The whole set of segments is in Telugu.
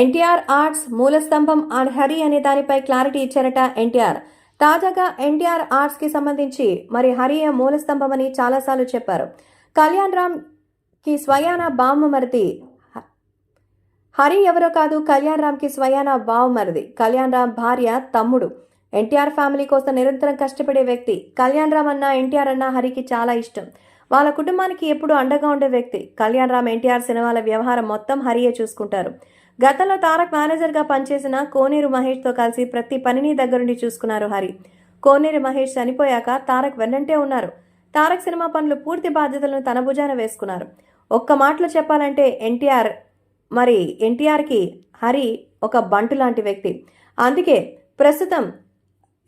ఎన్టీఆర్ ఆర్ట్స్ మూలస్తంభం అండ్ హరి అనే దానిపై క్లారిటీ ఇచ్చారట ఎన్టీఆర్. తాజాగా ఎన్టీఆర్ ఆర్ట్స్కి సంబంధించి మరి హరి మూలస్తంభం అని చాలాసార్లు చెప్పారు. కళ్యాణ్ రామ్కి స్వయాన బామ్మమరిది హరి ఎవరో కాదు కళ్యాణ్ రామ్కి స్వయాన బావమరిది కళ్యాణ్ రామ్ భార్య తమ్ముడు. ఎన్టీఆర్ ఫ్యామిలీ కోసం నిరంతరం కష్టపడే వ్యక్తి. కళ్యాణ్ రామ్ అన్న ఎన్టీఆర్ అన్న హరికి చాలా ఇష్టం. వాళ్ళ కుటుంబానికి ఎప్పుడూ అండగా ఉండే వ్యక్తి. కళ్యాణ్ రామ్ ఎన్టీఆర్ సినిమాల వ్యవహారం మొత్తం హరియే చూసుకుంటారు. గతంలో తారక్ మేనేజర్గా పనిచేసిన కోనేరు మహేష్తో కలిసి ప్రతి పనిని దగ్గరుండి చూసుకున్నారు హరి. కోనేరు మహేష్ చనిపోయాక తారక్ వెన్నంటే ఉన్నారు. తారక్ సినిమా పనులు పూర్తి బాధ్యతలను తన భుజాన వేసుకున్నారు. ఒక్క మాటలో చెప్పాలంటే ఎన్టీఆర్ మరి ఎన్టీఆర్కి హరి ఒక బంటు లాంటి వ్యక్తి. అందుకే ప్రస్తుతం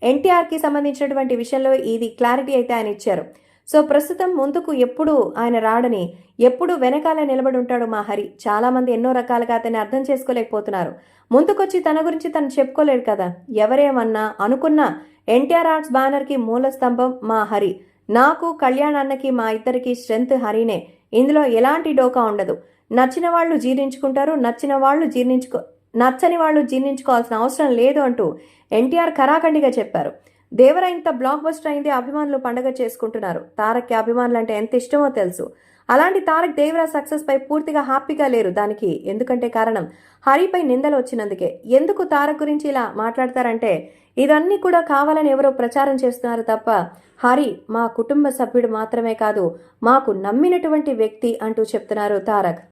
ఎన్టీఆర్కి సంబంధించినటువంటి విషయంలో ఇది క్లారిటీ అయితే ఆయన ఇచ్చారు. సో ప్రస్తుతం ముందుకు ఎప్పుడు ఆయన రాడని ఎప్పుడు వెనకాల నిలబడి ఉంటాడు మా హరి. చాలా మంది ఎన్నో రకాలుగా అతన్ని అర్థం చేసుకోలేకపోతున్నారు. ముందుకొచ్చి తన గురించి తను చెప్పుకోలేడు కదా. ఎవరేమన్నా అనుకున్నా ఎన్టీఆర్ ఆర్ట్స్ బ్యానర్కి మూల స్తంభం మా హరి. నాకు కళ్యాణ్ అన్నకి మా ఇద్దరికి స్ట్రెంత్ హరినే. ఇందులో ఎలాంటి డోకా ఉండదు. నచ్చిన వాళ్ళు జీర్ణించుకుంటారు నచ్చిన వాళ్ళు జీర్ణించుకో నచ్చని వాళ్ళు జీర్ణించుకోవాల్సిన అవసరం లేదు అంటూ ఎన్టీఆర్ కరాఖండిగా చెప్పారు. దేవర ఇంత బ్లాక్ బస్టర్ అయింది అభిమానులు పండగ చేసుకుంటున్నారు. తారక్కి అభిమానులు అంటే ఎంత ఇష్టమో తెలుసు. అలాంటి తారక్ దేవరా సక్సెస్ పై పూర్తిగా హ్యాపీగా లేరు దానికి. ఎందుకంటే కారణం హరిపై నిందలు వచ్చినందుకే. ఎందుకు తారక్ గురించి ఇలా మాట్లాడతారంటే ఇదన్నీ కూడా కావాలని ఎవరో ప్రచారం చేస్తున్నారు తప్ప హరి మా కుటుంబ సభ్యుడు మాత్రమే కాదు మాకు నమ్మినటువంటి వ్యక్తి అంటూ చెప్తున్నారు తారక్.